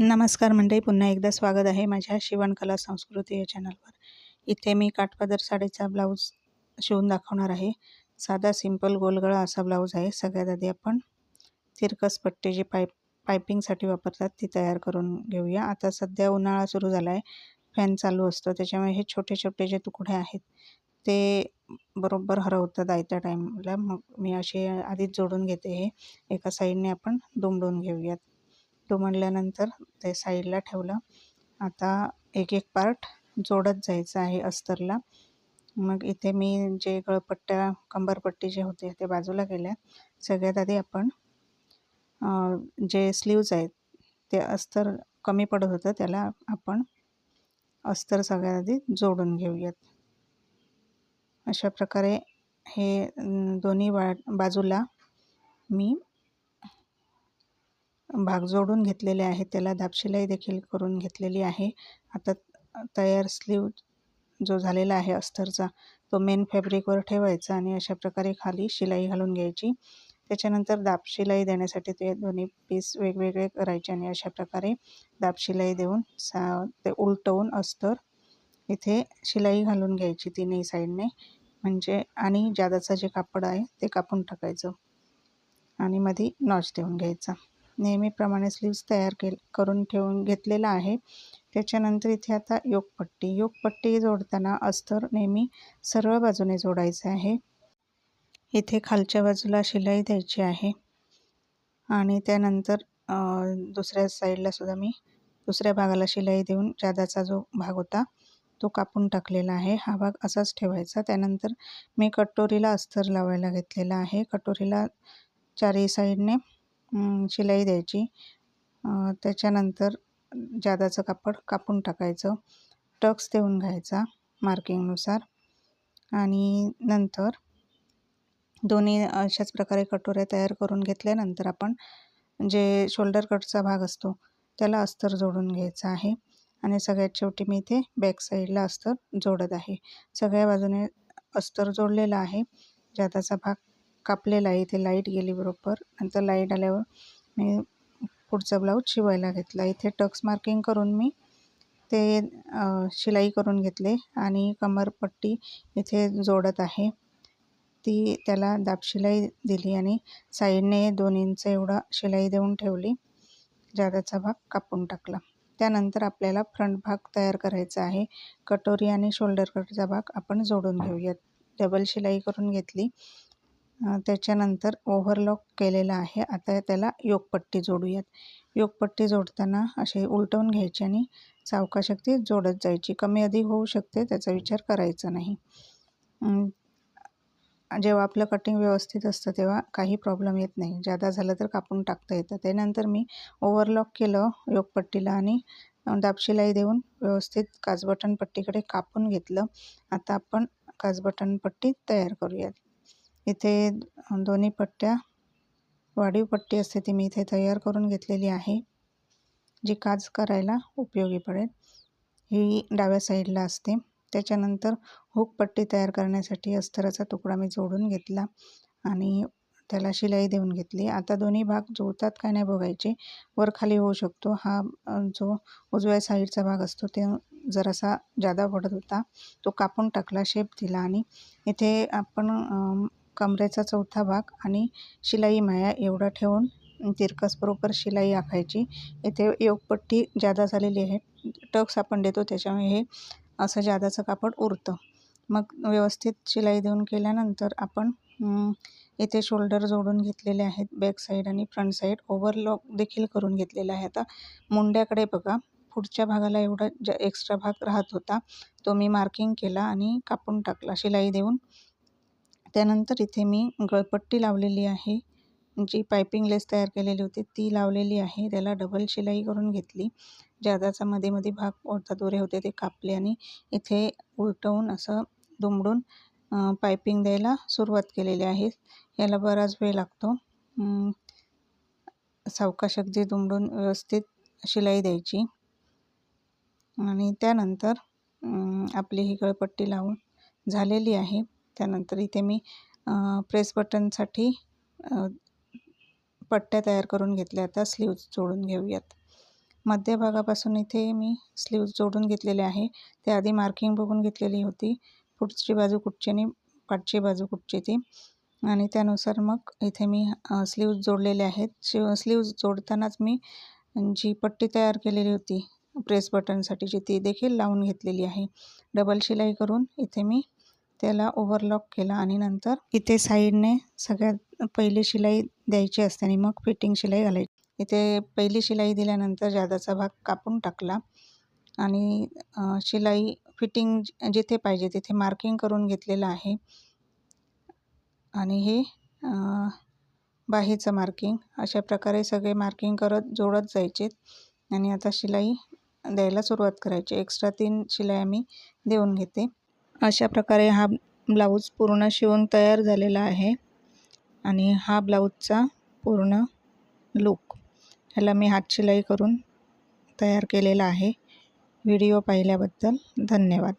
नमस्कार मंडळी पुन्हा एकदा स्वागत आहे माझ्या शिवणकला संस्कृती या चॅनलवर. इथे मी काठपदर साडीचा ब्लाऊज शिवून दाखवणार आहे. साधा सिंपल गोलगळा असा ब्लाऊज आहे. सगळ्यात आधी आपण तिरकस पट्टी जी पाईप पायपिंगसाठी वापरतात ती तयार करून घेऊया. आता सध्या उन्हाळा सुरू झाला आहे फॅन चालू असतो. त्याच्यामुळे हे छोटे छोटे जे तुकडे आहेत ते बरोबर हरवतात आयत्या टाईमला. मग मी असे आधीच जोडून घेते हे. एका साईडने आपण दुमडून घेऊयात. दुमडल्यानंतर ते साईडला ठेवलं. आता एक एक पार्ट जोडत जायचं आहे अस्तरला. मग इथे मी जे गळपट्ट्या कंबरपट्टी जे होते ते बाजूला केल्या. सगळ्यात आधी आपण जे स्लीव्ज आहेत ते अस्तर कमी पडत होतं त्याला आपण अस्तर सगळ्यात आधी जोडून घेऊयात. अशा प्रकारे हे दोन्ही बा बाजूला मी भाग जोडून घेतलेले आहे त्याला दाबशिलाई देखील करून घेतलेली आहे. आता तयार स्लीव जो झालेला आहे अस्तरचा तो मेन फॅब्रिकवर ठेवायचा आणि अशा प्रकारे खाली शिलाई घालून घ्यायची. त्याच्यानंतर दाबशिलाई देण्यासाठी ते दोन्ही पीस वेगवेगळे करायचे आणि अशा प्रकारे दाबशिलाई देऊन सा ते उलटवून अस्तर इथे शिलाई घालून घ्यायची तिन्ही साईडने. म्हणजे आणि जादाचं जे कापड आहे ते कापून टाकायचं आणि मध्ये नॉच देऊन घ्यायचा. नेहमीप्रमाणे स्लीव्स तयार के करून ठेवून घेतलेला आहे. त्याच्यानंतर इथे आता योगपट्टी. योगपट्टी जोडताना अस्तर नेहमी सरळ बाजूने जोडायचं आहे. इथे खालच्या बाजूला शिलाई द्यायची आहे. आणि त्यानंतर दुसऱ्या साईडला सुद्धा मी दुसऱ्या भागाला शिलाई देऊन जादाचा जो भाग होता तो कापून टाकलेला आहे. हा भाग असाच ठेवायचा. त्यानंतर मी कटोरीला अस्तर लावायला घेतलेला आहे. कटोरीला चारही साईडने शिलाई द्यायची. त्याच्यानंतर जादाचं कापड कापून टाकायचं. टक्स देऊन घ्यायचा मार्किंगनुसार. आणि नंतर दोन्ही अशाच प्रकारे कटोऱ्या तयार करून घेतल्यानंतर आपण जे शोल्डर कटचा भाग असतो त्याला अस्तर जोडून घ्यायचा आहे. आणि सगळ्यात शेवटी मी इथे बॅक साईडला अस्तर जोडत आहे. सगळ्या बाजूने अस्तर जोडलेला आहे. जादाचा भाग कापलेला आहे. इथे लाइट गेली बरोबर. नंतर लाइट आल्यावर मी पुढचा ब्लाऊज शिवायला घेतला. इथे टक्स मार्किंग करून मी ते शिलाई करून घेतले आणि कमरपट्टी इथे जोडत आहे. ती त्याला दाबशिलाई दिली आणि साईडने दोन इंच एवढा शिलाई देऊन ठेवली. जादाचा भाग कापून टाकला. त्यानंतर आपल्याला फ्रंट भाग तयार करायचा आहे. कटोरी आणि शोल्डर कटचा भाग आपण जोडून घेऊयात. डबल शिलाई करून घेतली. त्याच्यानंतर ओव्हरलॉक केलेला आहे. आता त्याला योगपट्टी जोडूयात. योगपट्टी जोडताना असे उलटवून घ्यायचे आणि सावकाशक्ती जोडत जायची. कमी अधिक होऊ शकते त्याचा विचार करायचा नाही. जेव्हा आपलं कटिंग व्यवस्थित असतं तेव्हा काही प्रॉब्लेम येत नाही. जादा झालं तर कापून टाकता येतं. त्यानंतर मी ओव्हरलॉक केलं योगपट्टीला आणि दाबशिलाई देऊन व्यवस्थित काजबटन पट्टीकडे कापून घेतलं. आता आपण काजबटन पट्टी तयार करूयात. इथे दोन्ही पट्ट्या वाढीव पट्टी असते ती मी इथे तयार करून घेतलेली आहे जी काज करायला उपयोगी पडेल. ही डाव्या साईडला असते. त्याच्यानंतर हुक पट्टी तयार करण्यासाठी अस्तराचा तुकडा मी जोडून घेतला आणि त्याला शिलाई देऊन घेतली. आता दोन्ही भाग जोडतात काय नाही बघायचे. वर खाली होऊ शकतो. हा जो उजव्या साईडचा भाग असतो ते जरासा जादा पडत होता. तो कापून टाकला शेप दिला आणि इथे आपण कमरेचा चौथा भाग आणि शिलाई माया एवढा ठेवून तिरकस बरोबर शिलाई आखायची. इथे योगपट्टी जादा झालेली आहे. टक्स आपण देतो त्याच्यामुळे हे असं जादाचं कापड उरतं. मग व्यवस्थित शिलाई देऊन केल्यानंतर आपण इथे शोल्डर जोडून घेतलेले आहेत. बॅक साईड आणि फ्रंट साईड ओव्हरलॉक देखील करून घेतलेला आहे. आता मुंड्याकडे बघा. पुढच्या भागाला एवढा ज एक्स्ट्रा भाग राहत होता. तो मी मार्किंग केला आणि कापून टाकला. शिलाई देऊन त्यानंतर इथे मी गळपट्टी लावलेली आहे. जी पायपिंग लेस तयार केलेली होती ती लावलेली आहे. त्याला डबल शिलाई करून घेतली. जादाचा मध्ये मध्ये भाग ओढता दोरे होते ते कापले आणि इथे उलटवून असं दुमडून पायपिंग द्यायला सुरुवात केलेली आहे. याला बराच वेळ लागतो. सावकाश अगदी दुमडून व्यवस्थित शिलाई द्यायची. आणि त्यानंतर आपली ही गळपट्टी लावून झालेली आहे. त्यानंतर इथे मी प्रेस बटनसाठी पट्ट्या तयार करून घेतल्या आता स्लीव्ज जोडून घेऊयात. मध्यभागापासून इथे मी स्लीव्ज जोडून घेतलेले आहे. त्याआधी मार्किंग बघून घेतलेली होती. पुढची बाजू कुठची आणि पाठची बाजू कुठची ती. आणि त्यानुसार मग इथे मी स्लीव्ज जोडलेले आहेत. शिव स्लीव्ज जोडतानाच मी जी पट्टी तयार केलेली होती प्रेस बटनसाठीची ती देखील लावून घेतलेली आहे. डबल शिलाई करून इथे मी त्याला ओव्हरलॉक केला आणि नंतर इथे साईडने सगळ्यात पहिली शिलाई द्यायची असते आणि मग फिटिंग शिलाई घालायची. इथे पहिली शिलाई दिल्यानंतर जादाचा भाग कापून टाकला आणि शिलाई फिटिंग जिथे पाहिजे तिथे मार्किंग करून घेतलेलं आहे. आणि हे बाहीचं मार्किंग अशा प्रकारे सगळे मार्किंग करत जोडत जायचे आणि आता शिलाई द्यायला सुरुवात करायची. एक्स्ट्रा तीन शिलाई मी देऊन घेते. अशा प्रकारे हा ब्लाऊज पूर्ण शिवून तयार झालेला आहे. आणि हा ब्लाऊजचा पूर्ण लूक ह्याला मी हातशिलाई करून तयार केलेला आहे. व्हिडिओ पाहिल्याबद्दल धन्यवाद.